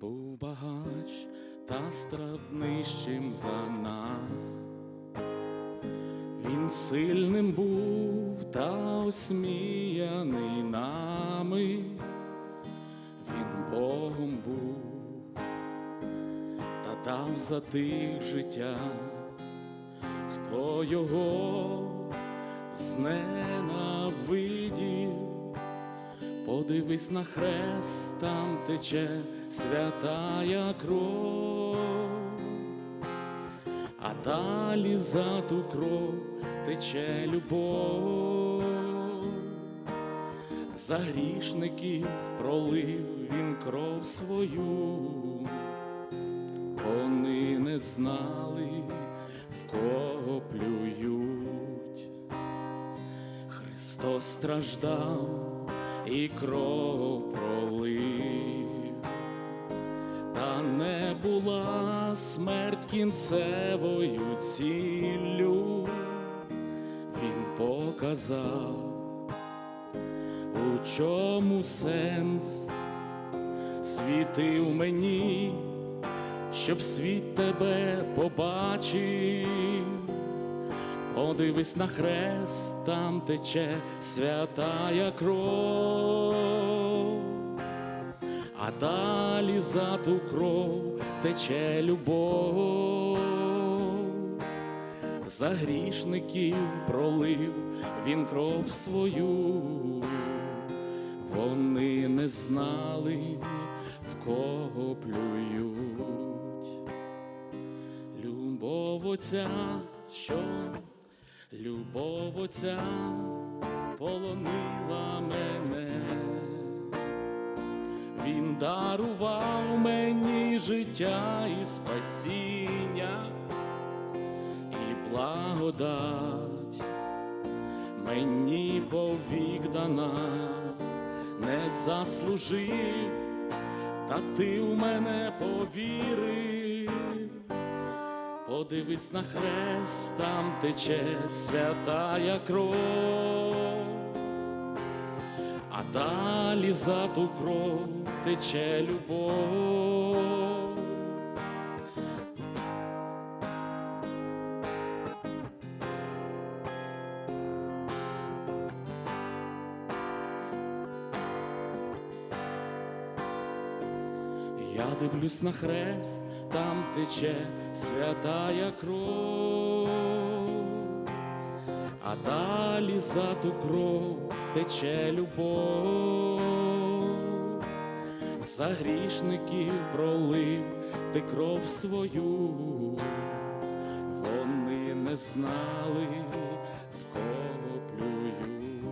був багач та страднищим за нас. Він сильним був та осміяний нами, він Богом був та дав за тих життя, хто його зненавидів. Подивись на хрест, там тече святая кров, а далі за ту кров тече любов, за грішників пролив він кров свою, вони не знали, в кого плюють. Христос страждав і кров пролив, була смерть кінцевою ціллю, він показав, у чому сенс світив мені, щоб світ тебе побачив. Подивись на хрест, там тече святая кров, а далі за ту кров тече любов, за грішників пролив він кров свою, вони не знали, в кого плюють. Любов оця, що? Любов оця полонила мене, він дарував мені життя і спасіння, і благодать мені повік дана, не заслужив, та ти в мене повірив. Подивись на хрест, там тече святая кров, а далі за ту кров тече любов. Я дивлюсь на хрест, там тече святая кров, а далі за ту кров тече любов, за грішників пролив ти кров свою, вони не знали, в кого плюють.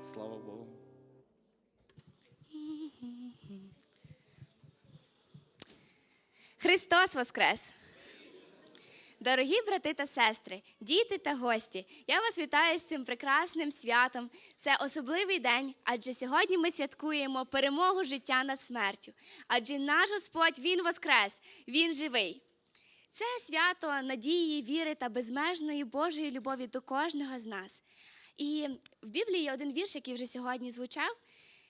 Слава Богу. Христос Воскрес! Дорогі брати та сестри, діти та гості, я вас вітаю з цим прекрасним святом. Це особливий день, адже сьогодні ми святкуємо перемогу життя над смертю. Адже наш Господь Він Воскрес, Він живий. Це свято надії, віри та безмежної Божої любові до кожного з нас. І в Біблії є один вірш, який вже сьогодні звучав,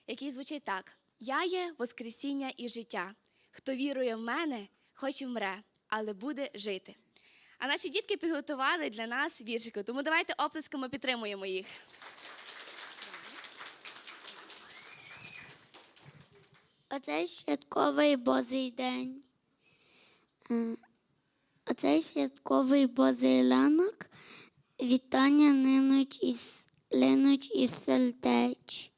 який звучить так: Я є Воскресіння і життя. Хто вірує в мене, хоч і вмре, але буде жити. А наші дітки підготували для нас віршики, тому давайте оплесками підтримуємо їх. Оцей святковий Божий день. Е, Оцей святковий Божий ранок вітання линуть із, линуть із сердеч.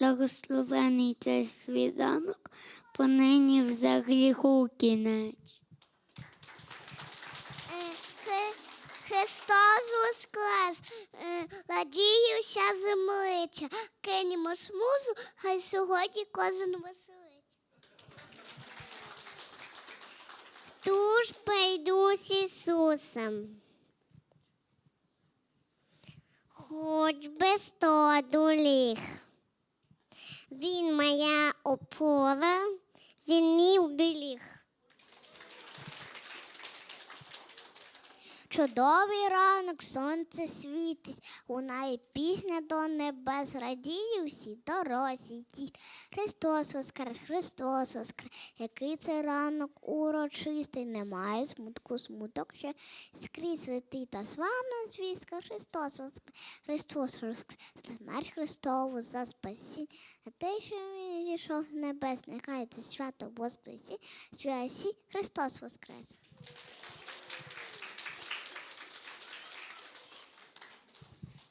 Благословений цей свіданок, понині за гріху кінець. Христос воскрес, Е, радіюся землиця, кинемо смузу, хай сьогодні кожен веселить. Туж прийду з Ісусом. Хоч би сто доріг. Він моя опора, він мій уберіг. Чудовий ранок, сонце світить, лунає пісня до небес, радіє всі доросі діти. Христос воскрес, Христос воскрес, який це ранок урочистий, немає смутку, смуток ще скрізь святий та славна звістка. Христос воскрес, Христос воскрес, смерть Христову за спасіння, за те, що він зійшов з небес, нехай це свято воскресі, свясі, Христос воскрес.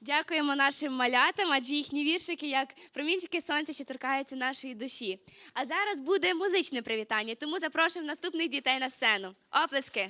Дякуємо нашим малятам, адже їхні віршики, як промінчики сонця, що торкаються нашої душі. А зараз буде музичне привітання, тому запрошуємо наступних дітей на сцену. Оплески!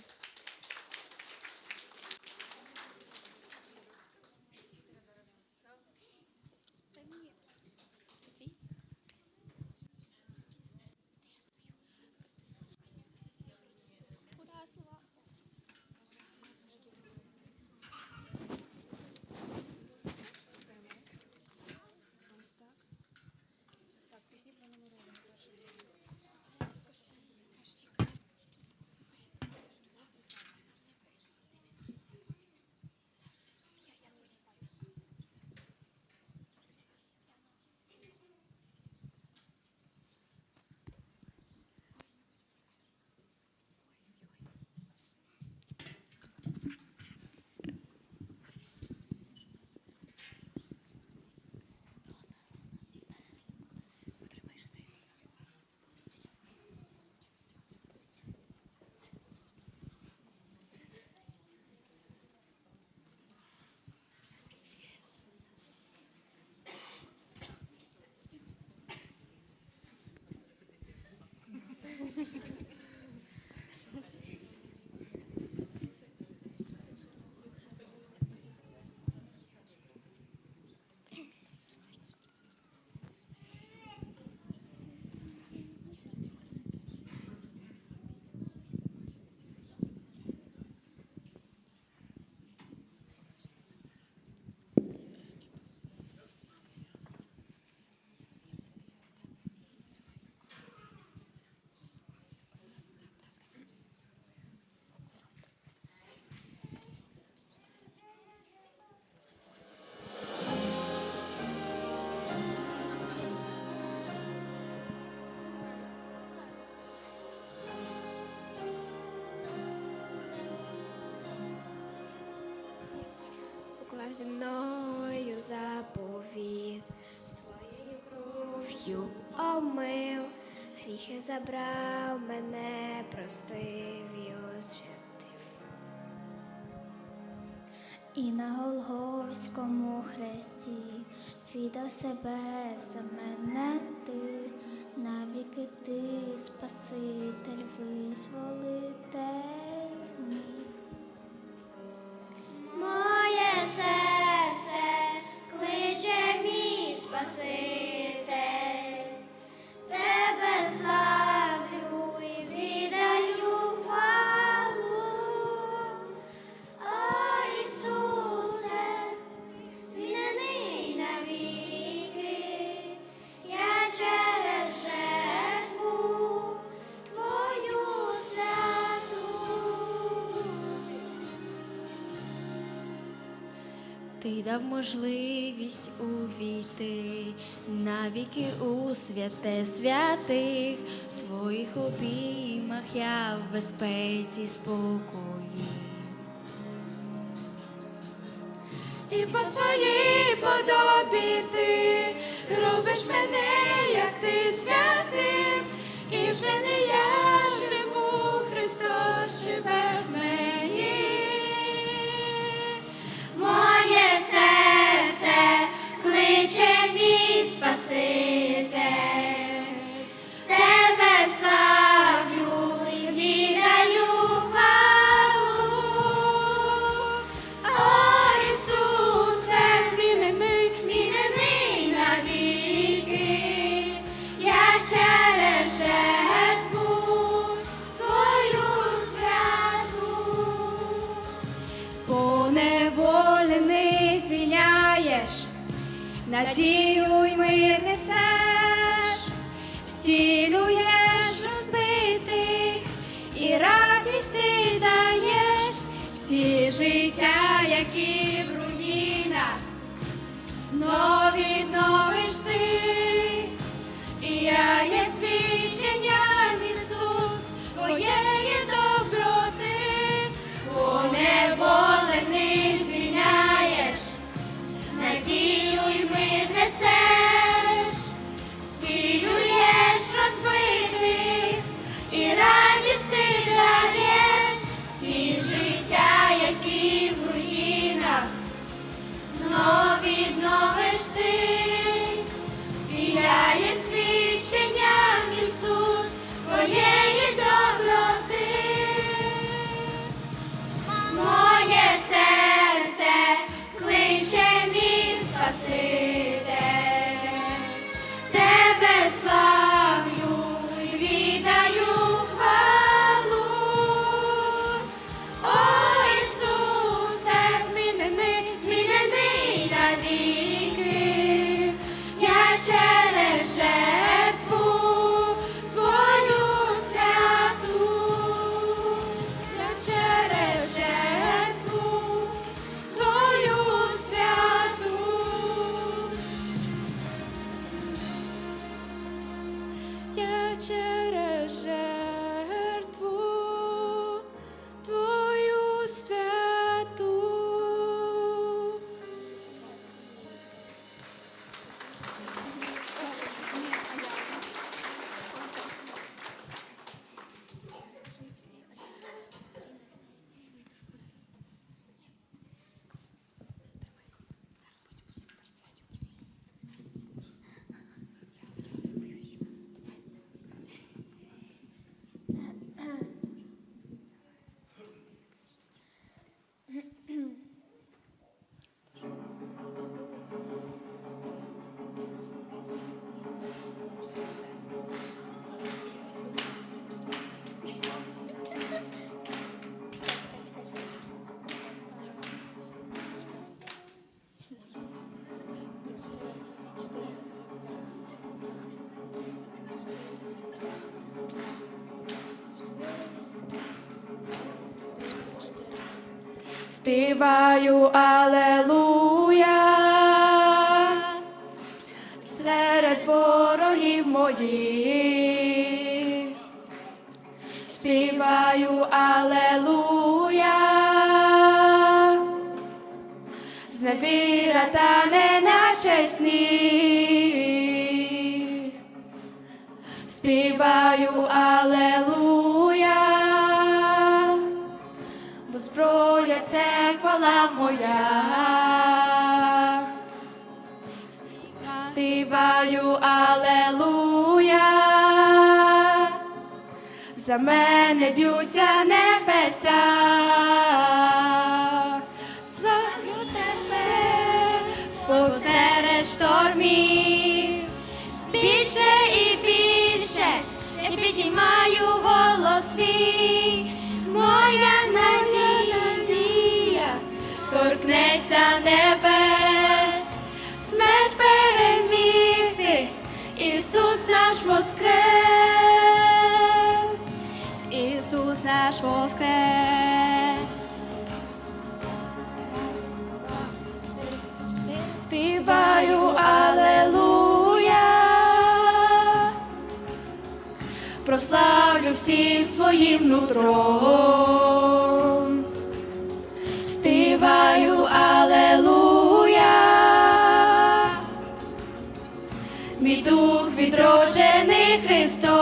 Уклав зі мною заповіт, своєю кров'ю омив, гріхи забрав мене, простив і освятив. І на Голгофському хресті віддав себе за мене ти, навіки ти, Спаситель, визволитель Ти дав можливість увійти навіки у святе святих, в твоїх обіймах я в безпеці спокої. І по своїй подобі ти робиш мене, як ти святим, і вже не я надію й мир несеш, зцілюєш розбитих і радість ти даєш. Всі життя, які в руїнах, знов відновиш ти, і я є свідченням Ісус, твоєї Adi. Співаю Алелуя серед ворогів моїх. Співаю Алелуя, зневіра та неначесть ніг. Співаю Алелуя, моя. Співаю Алелуя, за мене б'ються небеса. Торкнеться небес, смерть перемігти, Ісус наш воскрес, Ісус наш воскрес. Співаю Алелуя, прославлю всім своїм нутром. Мій дух відроджений Христом.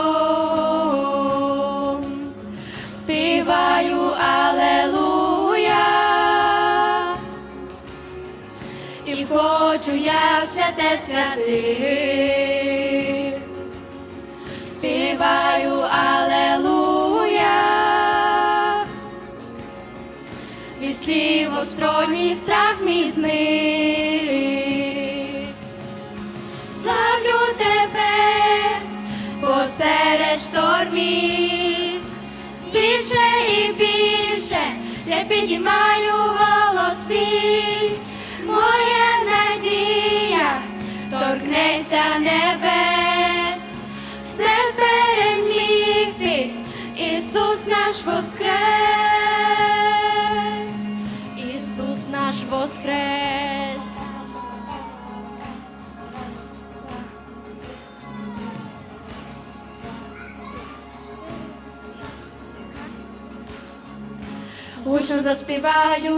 Співаю Алелуя, і входжу я в святе святих. Співаю Алелуя, від слів остроній страх мій зник. посеред штормів, більше і більше. Я підіймаю голос свій, моя надія торкнеться небес, смерть перемігти, Ісус наш воскрес, Ісус наш воскрес. Гучно заспіваю.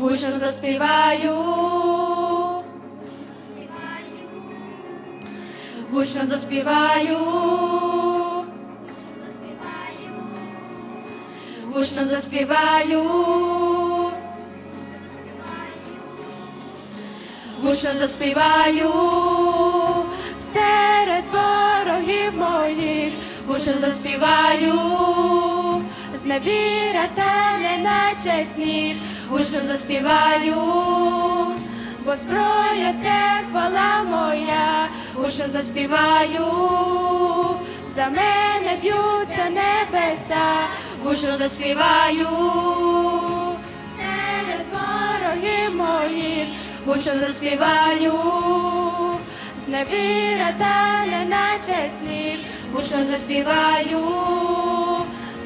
Гучно заспіваю. Гучно заспіваю. Гучно заспіваю. Гучно заспіваю. Гучно заспіваю. Зневіра та неначесні. Гучно заспіваю. Бо зброя це хвала моя, гучно заспіваю, за мене б'ються небеса, гучно заспіваю, серед ворогів моїх, гучно заспіваю, зневіра та неначесних, гучно заспіваю,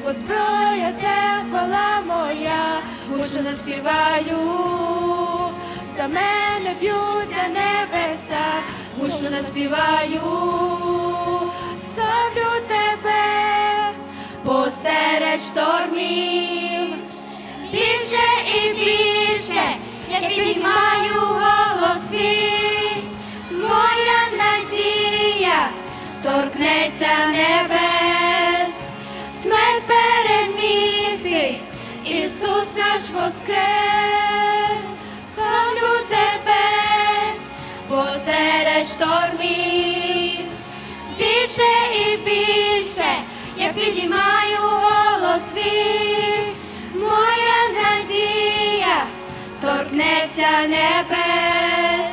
бо зброя це хвала моя, гучно заспіваю. За мене б'ються небеса, гучно заспіваю, ставлю тебе посеред штормів, воскрес, славлю тебе посеред штормів, більше і більше я підіймаю голос свій, моя надія торкнеться небес,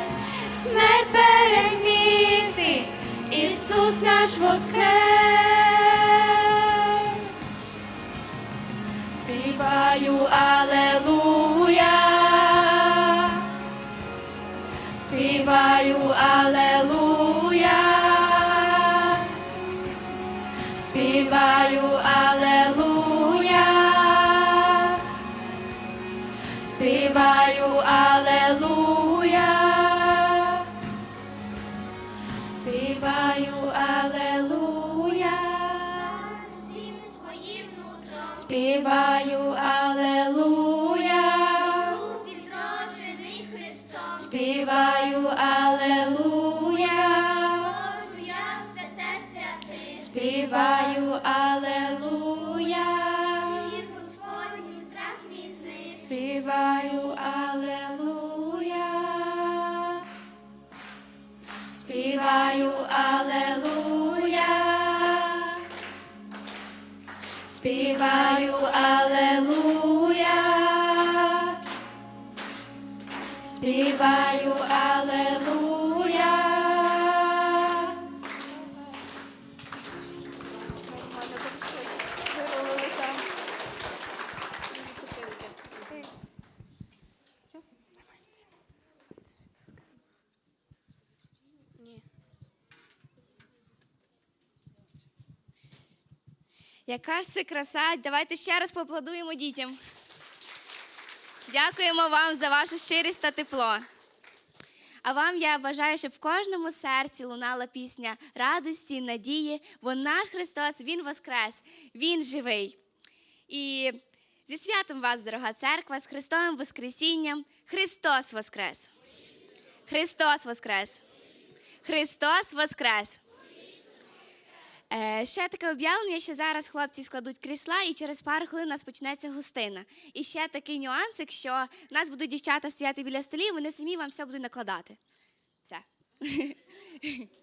смерть перемігти, Ісус наш воскрес. Співаю Алелуя. Співаю Алелуя. Співаю Алелуя. Яка ж це краса? Давайте ще раз поаплодуємо дітям. Дякуємо вам за вашу щирість та тепло. А вам я бажаю, щоб в кожному серці лунала пісня радості, надії, бо наш Христос Він воскрес, Він живий. І зі святом вас, дорога церква, з Христовим Воскресінням. Христос Воскрес! Христос Воскрес! Христос Воскрес! Е, ще таке об'явлення, що зараз хлопці складуть крісла, і через пару хвилин у нас почнеться гостина. І ще такий нюансик, що в нас будуть дівчата стояти біля столів, вони самі вам все будуть накладати. Все.